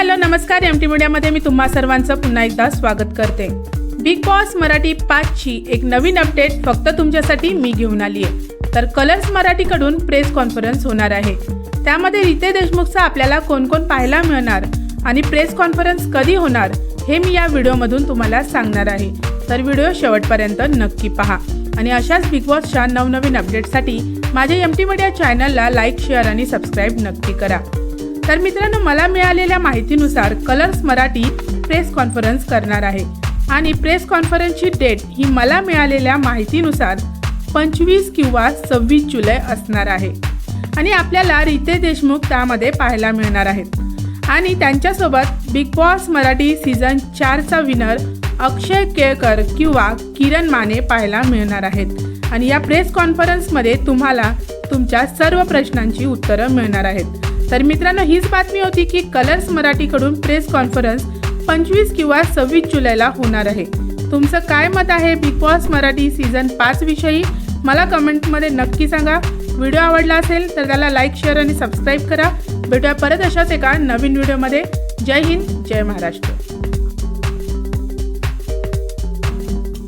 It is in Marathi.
हॅलो नमस्कार. एम टी मीडियामध्ये मी तुम्हा सर्वांचं पुन्हा एकदा स्वागत करते. बिग बॉस मराठी पाचची एक नवीन अपडेट फक्त तुमच्यासाठी मी घेऊन आली आहे तर कलर्स मराठीकडून प्रेस कॉन्फरन्स होणार आहे. त्यामध्ये रिते देशमुखचा आपल्याला कोण कोण पाहायला मिळणार आणि प्रेस कॉन्फरन्स कधी होणार हे मी या व्हिडिओमधून तुम्हाला सांगणार आहे. तर व्हिडिओ शेवटपर्यंत नक्की पहा. आणि अशाच बिग बॉसच्या नवनवीन अपडेटसाठी माझ्या एम टी मीडिया चॅनलला लाईक शेअर आणि सबस्क्राईब नक्की करा. तर मित्रांनो मला मिळालेल्या माहितीनुसार कलर्स मराठी प्रेस कॉन्फरन्स करणार आहे. आणि प्रेस कॉन्फरन्सची डेट ही मला मिळालेल्या माहितीनुसार पंचवीस किंवा सव्वीस जुलै असणार आहे. आणि आपल्याला रिते देशमुख त्यामध्ये पाहायला मिळणार आहेत. आणि त्यांच्यासोबत बिग बॉस मराठी सीझन चारचा विनर अक्षय केळकर किंवा किरण माने पाहायला मिळणार आहेत. आणि या प्रेस कॉन्फरन्समध्ये तुम्हाला तुमच्या सर्व प्रश्नांची उत्तरं मिळणार आहेत. तर मित्रांनो हीच बातमी होती की कलर्स मराठीकडून प्रेस कॉन्फरन्स पंचवीस किंवा सव्वीस जुलैला होणार आहे. तुमचं काय मत आहे? बिग बॉस मराठी सीझन पाच विषयी? मला कमेंटमध्ये नक्की सांगा. व्हिडिओ आवडला असेल तर त्याला लाईक शेअर आणि सबस्क्राईब करा. भेटूया परत अशाच एका नवीन व्हिडिओमध्ये. जय हिंद जय महाराष्ट्र.